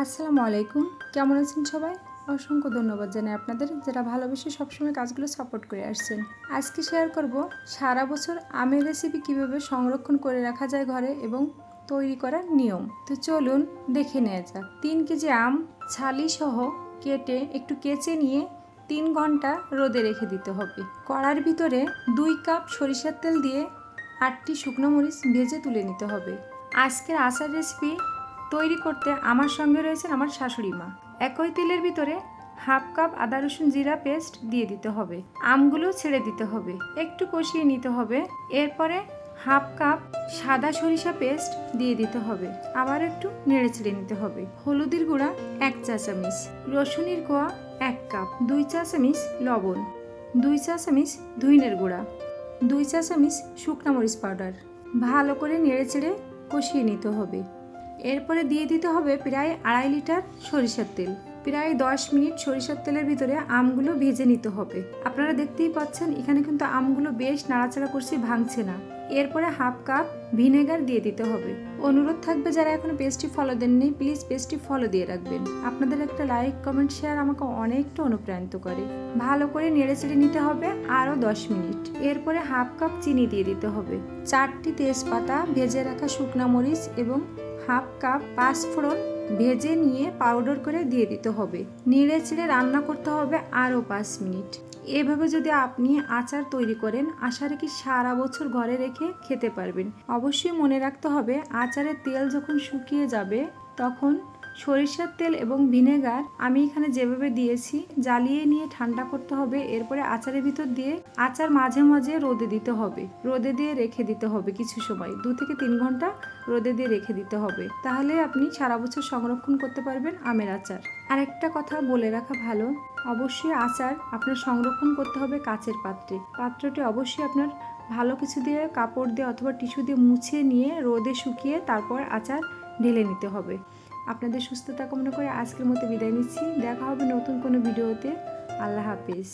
আসসালামু আলাইকুম। কেমন আছেন সবাই? অসংখ্য ধন্যবাদ জানাই আপনাদের যারা ভালোবেসে সবসময় কাজগুলো সাপোর্ট করে আসছেন। আজকে শেয়ার করব সারা বছর আমের রেসিপি কীভাবে সংরক্ষণ করে রাখা যায় ঘরে এবং তৈরি করার নিয়ম। তো চলুন দেখে নেওয়া যাক। তিন কেজি আম ছালি সহ কেটে একটু কেচে নিয়ে তিন ঘণ্টা রোদে রেখে দিতে হবে। কড়ার ভিতরে দুই কাপ সরিষার তেল দিয়ে আটটি শুকনো মরিচ ভেজে তুলে নিতে হবে। আজকের আচার রেসিপি তৈরি করতে আমার সঙ্গে রয়েছেন আমার শাশুড়ি মা। একই তেলের ভিতরে হাফ কাপ আদা রসুন জিরা পেস্ট দিয়ে দিতে হবে। আমগুলো ছেড়ে দিতে হবে। একটু কষিয়ে নিতে হবে। এরপরে হাফ কাপ সাদা সরিষা পেস্ট দিয়ে দিতে হবে। আবার একটু নেড়ে ছেড়ে নিতে হবে। হলুদের গুঁড়া এক চা চামচ। রসুনের কোয়া এক কাপ। দুই চা চামচ লবণ। দুই চা চামচ ধুইনের গুঁড়া। দুই চা চামচ শুকনা মরিচ পাউডার। ভালো করে নেড়ে চেড়ে কষিয়ে নিতে হবে। এরপরে দিয়ে দিতে হবে প্রায় আড়াই লিটার সরিষার তেল। প্রায় দশ মিনিট সরিষার তেলের ভিতরে আমগুলো ভেজে নিতে হবে। আপনারা দেখতেই পাচ্ছেন, এখানে কিন্তু আমগুলো বেশ নাড়াচাড়া করছি, ভাঙছে না। এরপরে হাফ কাপ ভিনেগার দিয়ে দিতে হবে। অনুরোধ থাকবে যারা এখনও পেস্টটি ফলো দেননি, প্লিজ পেস্টটি ফলো দিয়ে রাখবেন। আপনাদের একটা লাইক, কমেন্ট, শেয়ার আমাকে অনেকটা অনুপ্রাণিত করে। ভালো করে নেড়ে চেড়ে নিতে হবে আরও দশ মিনিট। এরপরে হাফ কাপ চিনি দিয়ে দিতে হবে। চারটি তেজপাতা, ভেজে রাখা শুকনা মরিচ এবং হাফ কাপ পাঁচফোড়ন ভেজে নিয়ে পাউডার করে দিয়ে দিতে হবে। নেড়ে চেড়ে রান্না করতে হবে আরও পাঁচ মিনিট। এভাবে যদি আপনি আচার তৈরি করেন, আশা রাখি সারা বছর ঘরে রেখে খেতে পারবেন। অবশ্যই মনে রাখতে হবে, আচারের তেল যখন শুকিয়ে যাবে, তখন সরিষার তেল এবং ভিনেগার আমি এখানে যেভাবে দিয়েছি, জ্বালিয়ে নিয়ে ঠান্ডা করতে হবে। এরপরে আচারের ভিতর দিয়ে আচার মাঝে মাঝে রোদে দিতে হবে। রোদে দিয়ে রেখে দিতে হবে কিছু সময়, দু থেকে তিন ঘণ্টা রোদে দিয়ে রেখে দিতে হবে। তাহলে আপনি সারা বছর সংরক্ষণ করতে পারবেন আমের আচার। আর একটা কথা বলে রাখা ভালো, অবশ্যই আচার আপনার সংরক্ষণ করতে হবে কাচের পাত্রে। পাত্রটি অবশ্যই আপনার ভালো কিছু দিয়ে কাপড় দিয়ে অথবা টিস্যু দিয়ে মুছে নিয়ে রোদে শুকিয়ে তারপর আচার ঢেলে নিতে হবে। আপনাদের সুস্থতা কামনা করে আজকের মতো বিদায় নিচ্ছি। দেখা হবে নতুন কোনো ভিডিওতে। আল্লাহ হাফিজ।